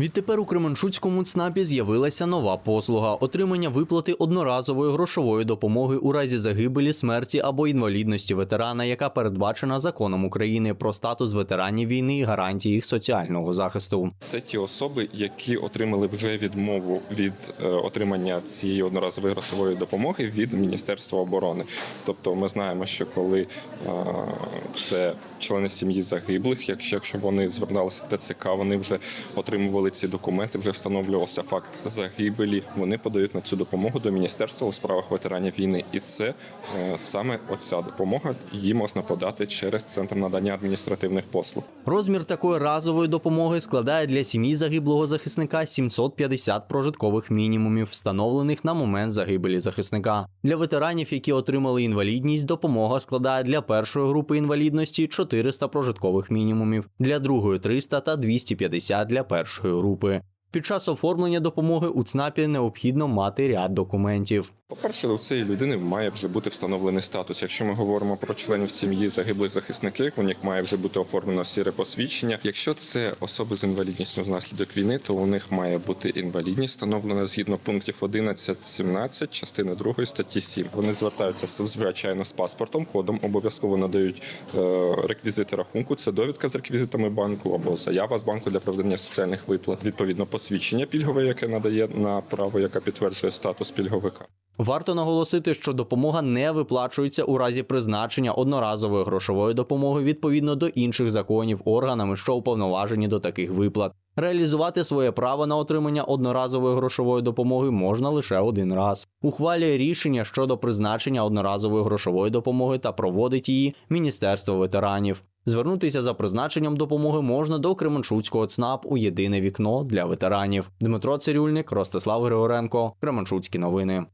Відтепер у Кременчуцькому ЦНАПі з'явилася нова послуга отримання виплати одноразової грошової допомоги у разі загибелі, смерті або інвалідності ветерана, яка передбачена законом України про статус ветеранів війни і гарантії їх соціального захисту. Це ті особи, які отримали вже відмову від е, отримання цієї одноразової грошової допомоги від Міністерства оборони. Тобто, ми знаємо, що коли е, це члени сім'ї загиблих, якщо, вони зверталися в ТЦК, вони вже отримували ці документи, вже встановлювався факт загибелі. Вони подають на цю допомогу до Міністерства у справах ветеранів війни, і це е, саме оця допомога її можна подати через центр надання адміністративних послуг. Розмір такої разової допомоги складає для сім'ї загиблого захисника 750 прожиткових мінімумів, встановлених на момент загибелі захисника. Для ветеранів, які отримали інвалідність, допомога складає для першої групи інвалідності 400 прожиткових мінімумів, для другої 300 та 250 для першої групи. Під час оформлення допомоги у ЦНАПі необхідно мати ряд документів. По-перше, у цієї людини має вже бути встановлений статус. Якщо ми говоримо про членів сім'ї загиблих захисників, у них має вже бути оформлено сіре посвідчення. Якщо це особи з інвалідністю внаслідок війни, то у них має бути інвалідність, встановлена згідно пунктів 11, 17, частини 2 статті 7. Вони звертаються звичайно з паспортом, кодом, обов'язково надають е, реквізити рахунку. Це довідка з реквізитами банку або заява з банку для проведення соціальних виплат. Відповідно, посвідчення пільгове, яке надає на право, яке підтверджує статус пільговика. Варто наголосити, що допомога не виплачується у разі призначення одноразової грошової допомоги відповідно до інших законів органами, що уповноважені до таких виплат. Реалізувати своє право на отримання одноразової грошової допомоги можна лише один раз. Ухвалює рішення щодо призначення одноразової грошової допомоги та проводить її Міністерство ветеранів. Звернутися за призначенням допомоги можна до Кременчуцького ЦНАП у єдине вікно для ветеранів. Дмитро Цирюльник, Ростислав Григоренко, Кременчуцькі новини.